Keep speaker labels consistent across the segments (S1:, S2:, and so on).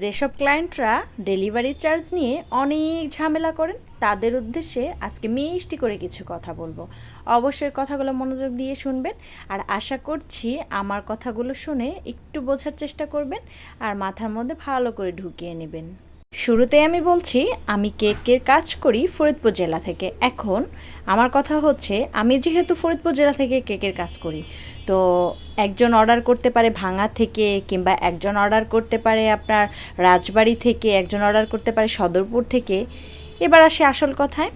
S1: যেসব ক্লায়েন্টরা delivery charge নিয়ে অনেক ঝামেলা করেন, তাদের উদ্দেশ্যে আজকে মিষ্টি করে কিছু কথা বলব। অবশ্যই কথাগুলো মনোযোগ দিয়ে শুনবেন আর আশা করছি আমার কথাগুলো শুনে একটু বোঝার চেষ্টা করবেন আর মাথার মধ্যে ভালো করে ঢুকিয়ে নেবেন। শুরুতে আমি বলছি, আমি কেকের কাজ করি ফরিদপুর জেলা থেকে। এখন আমার কথা হচ্ছে, আমি যেহেতু ফরিদপুর জেলা থেকে কেকের কাজ করি, তো একজন অর্ডার করতে পারে ভাঙা থেকে, কিংবা একজন অর্ডার করতে পারে আপনার রাজবাড়ি থেকে, একজন অর্ডার করতে পারে সদরপুর থেকে। এবার আসে আসল কথায়।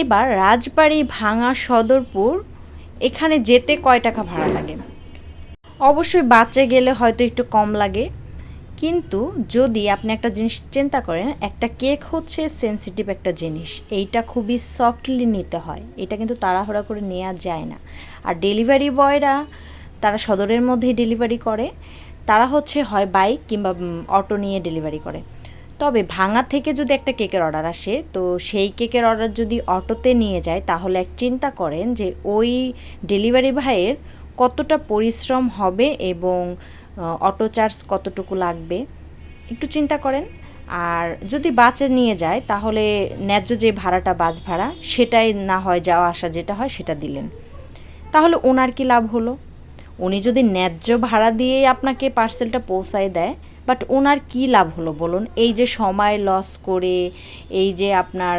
S1: এবার রাজবাড়ি ভাঙা সদরপুর, এখানে যেতে কয় টাকা ভাড়া লাগে? অবশ্যই বাচ্চা গেলে হয়তো একটু কম লাগে। কিন্তু যদি আপনি একটা জিনিস চিন্তা করেন, একটা কেক হচ্ছে সেন্সিটিভ একটা জিনিস। এইটা খুবই সফটলি নিতে হয়। এটা কিন্তু তাড়াহুড়া করে নেওয়া যায় না। আর ডেলিভারি বয়রা, তারা সদরের মধ্যেই ডেলিভারি করে। তারা হচ্ছে হয় বাইক কিংবা অটো নিয়ে ডেলিভারি করে। তবে ভাঙা থেকে যদি একটা কেকের অর্ডার আসে, তো সেই কেকের অর্ডার যদি অটোতে নিয়ে যায়, তাহলে এক চিন্তা করেন যে ওই ডেলিভারি ভাইয়ের কতটা পরিশ্রম হবে এবং অটো চার্জ কতটুকু লাগবে? একটু চিন্তা করেন। আর যদি বাসে নিয়ে যায়, তাহলে ন্যায্য যে ভাড়াটা, বাস ভাড়া, সেটাই না হয় যাওয়া আসা যেটা হয়, সেটা দিলেন। তাহলে ওনার কি লাভ হলো? উনি যদি ন্যায্য ভাড়া দিয়ে আপনাকে পার্সেলটা পৌঁছায় দেয় বাট ওনার কি লাভ হলো বলুন? এই যে সময় লস করে, এই যে আপনার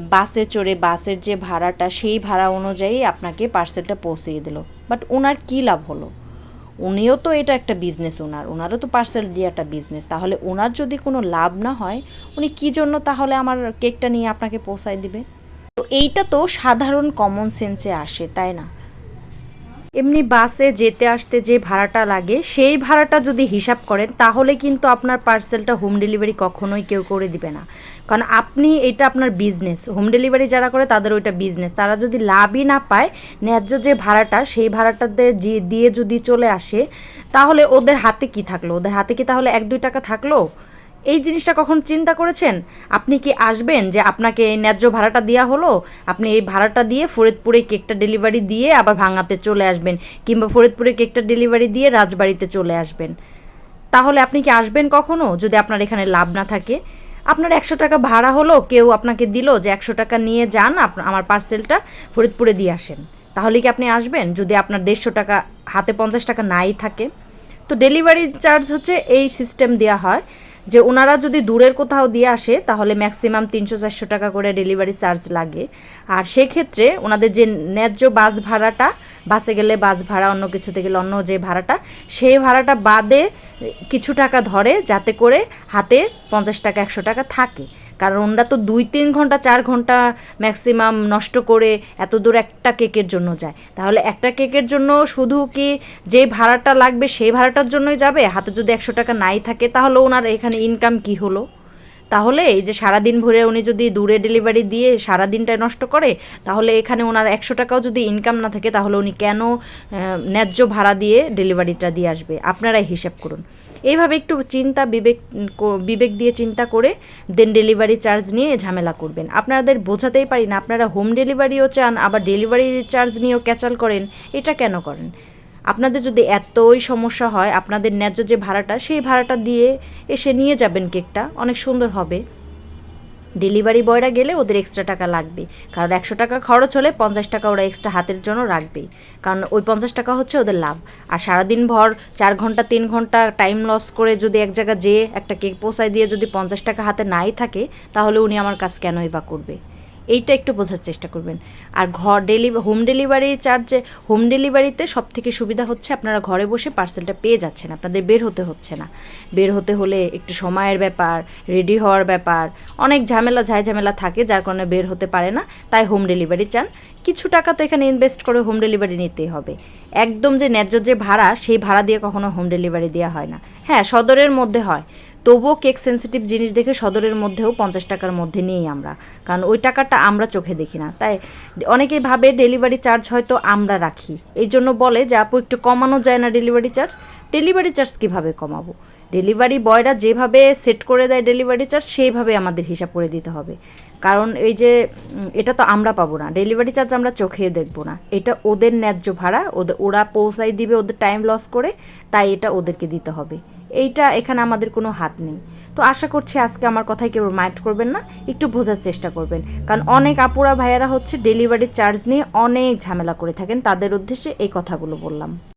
S1: বাসে চড়ে বাসের যে ভাড়াটা, সেই ভাড়া অনুযায়ী আপনাকে পার্সেলটা পৌঁছিয়ে দিল। বাট ওনার কি লাভ হলো? উনিও তো এটা একটা বিজনেস ওনার ওনারও তো পার্সেল দিয়ে একটা বিজনেস তাহলে ওনার যদি কোনো লাভ না হয়, উনি কী জন্য তাহলে আমার কেকটা নিয়ে আপনাকে পৌঁছায় দিবে? তো এইটা তো সাধারণ কমন সেন্সে আসে, তাই না? এমনি বাসে যেতে আসতে যে ভাড়াটা লাগে, সেই ভাড়াটা যদি হিসাব করেন, তাহলে কিন্তু আপনার পার্সেলটা হোম ডেলিভারি কখনোই কেউ করে দিবে না। কারণ আপনি এটা আপনার বিজনেস। হোম ডেলিভারি যারা করে, তাদের ওইটা বিজনেস। তারা যদি লাভই না পায়, ন্যায্য যে ভাড়াটা, সেই ভাড়াটাতে দিয়ে যদি চলে আসে, তাহলে ওদের হাতে কি থাকল? ওদের হাতে কি তাহলে এক দুই টাকা থাকল? এই জিনিসটা কখন চিন্তা করেছেন? আপনি কি আসবেন যে আপনাকে এই ন্যায্য ভাড়াটা দেওয়া হলো? আপনি এই ভাড়াটা দিয়ে ফরিদপুরে কেকটা ডেলিভারি দিয়ে আবার ভাঙাতে চলে আসবেন কিংবা ফরিদপুরে কেকটা ডেলিভারি দিয়ে রাজবাড়িতে চলে আসবেন। তাহলে আপনি কি আসবেন কখনো যদি আপনার এখানে লাভ না থাকে? আপনার একশো টাকা ভাড়া হলো, কেউ আপনাকে দিল যে একশো টাকা নিয়ে যান আমার পার্সেলটা ফরিদপুরে দিয়ে আসেন। তাহলে কি আপনি আসবেন যদি আপনার দেড়শো টাকা, হাতে পঞ্চাশ টাকা নাই থাকে? তো ডেলিভারি চার্জ হচ্ছে এই সিস্টেম দেওয়া হয়। যে ওনারা যদি দূরের কোথাও দিয়ে আসে, তাহলে ম্যাক্সিমাম তিনশো চারশো টাকা করে ডেলিভারি চার্জ লাগে। আর সেক্ষেত্রে ওনাদের যে ন্যায্য বাস ভাড়াটা, বাসে গেলে বাস ভাড়া, অন্য কিছুতে গেলে অন্য যে ভাড়াটা, সেই ভাড়াটা বাদে কিছু টাকা ধরে যাতে করে হাতে পঞ্চাশ টাকা, একশো টাকা থাকে। কারণ ওনারা তো দুই, তিন ঘণ্টা, চার ঘণ্টা ম্যাক্সিমাম নষ্ট করে এত দূর একটা কেকের জন্য যায়। তাহলে একটা কেকের জন্য শুধু কি যে ভাড়াটা লাগবে সেই ভাড়াটার জন্যই যাবে? হাতে যদি একশো টাকা নাই থাকে, তাহলে ওনার এখানে ইনকাম কি হলো? তাহলে এই যে সারাদিন ভরে উনি যদি দূরে ডেলিভারি দিয়ে সারাদিনটাই নষ্ট করে, তাহলে এখানে ওনার একশো টাকাও যদি ইনকাম না থাকে, তাহলে উনি কেন ন্যায্য ভাড়া দিয়ে ডেলিভারিটা দিয়ে আসবে? আপনারাই হিসাব করুন। এইভাবে একটু চিন্তা, বিবেক বিবেক দিয়ে চিন্তা করে দেন ডেলিভারি চার্জ নিয়ে ঝামেলা করবেন। আপনাদের বোঝাতেই পারি না, আপনারা হোম ডেলিভারিও চান, আবার ডেলিভারি চার্জ নিয়েও ক্যাচাল করেন, এটা কেন করেন? আপনাদের যদি এতই সমস্যা হয়, আপনাদের ন্যায্য যে ভাড়াটা, সেই ভাড়াটা দিয়ে এসে নিয়ে যাবেন কেকটা, অনেক সুন্দর হবে। ডেলিভারি বয়রা গেলে ওদের এক্সট্রা টাকা লাগবে। কারণ একশো টাকা খরচ হলে পঞ্চাশ টাকা ওরা এক্সট্রা হাতের জন্য রাখবে কারণ ওই পঞ্চাশ টাকা হচ্ছে ওদের লাভ। আর সারাদিন ভর চার ঘণ্টা, তিন ঘণ্টা টাইম লস করে যদি এক জায়গা যেয়ে একটা কেক পোষায় দিয়ে যদি পঞ্চাশ টাকা হাতে নাই থাকে, তাহলে উনি আমার কাজ কেনই বা করবে? এইটা একটু বোঝার চেষ্টা করবেন। আর ঘর ডেলি হোম ডেলিভারি চার্জে হোম ডেলিভারিতে সব থেকে সুবিধা হচ্ছে আপনারা ঘরে বসে পার্সেলটা পেয়ে যাচ্ছেন, আপনাদের বের হতে হচ্ছে না। বের হতে হলে একটু সময়ের ব্যাপার, রেডি হওয়ার ব্যাপার, অনেক ঝামেলা ঝাই ঝামেলা থাকে, যার কারণে বের হতে পারে না, তাই হোম ডেলিভারি চান। কিছু টাকা তো এখানে ইনভেস্ট করে হোম ডেলিভারি নিতেই হবে। একদম যে ন্যায্য যে ভাড়া, সেই ভাড়া দিয়ে কখনো হোম ডেলিভারি দেওয়া হয় না। হ্যাঁ সদরের মধ্যে হয়। তবুও কেক সেন্সিটিভ জিনিস দেখে সদরের মধ্যেও পঞ্চাশ টাকার মধ্যে নিই আমরা। কারণ ওই টাকাটা আমরা চোখে দেখি না। তাই অনেকেই ভাবে ডেলিভারি চার্জ হয়তো আমরা রাখি। এই জন্য বলে যে, আপু, একটু কমানো যায় না ডেলিভারি চার্জ? ডেলিভারি চার্জ কীভাবে কমাবো? ডেলিভারি বয়রা যেভাবে সেট করে দেয় ডেলিভারি চার্জ, সেইভাবে আমাদের হিসাব করে দিতে হবে। কারণ এই যে এটা তো আমরা পাবো না। ডেলিভারি চার্জ আমরা চোখে দেখব না। এটা ওদের ন্যায্য ভাড়া ওদের ওরা পৌঁছাই দিবে ওদের টাইম লস করে, তাই এটা ওদেরকে দিতে হবে। এইটা এখানে আমাদের কোনো হাত নেই। তো আশা করছি আজকে আমার কথাই কেউ মাইন্ড করবেন না, একটু বোঝার চেষ্টা করবেন। কারণ অনেক আপুরা ভাইয়ারা হচ্ছে ডেলিভারি চার্জ নিয়ে অনেক ঝামেলা করে থাকেন, তাদের উদ্দেশ্যে এই কথাগুলো বললাম।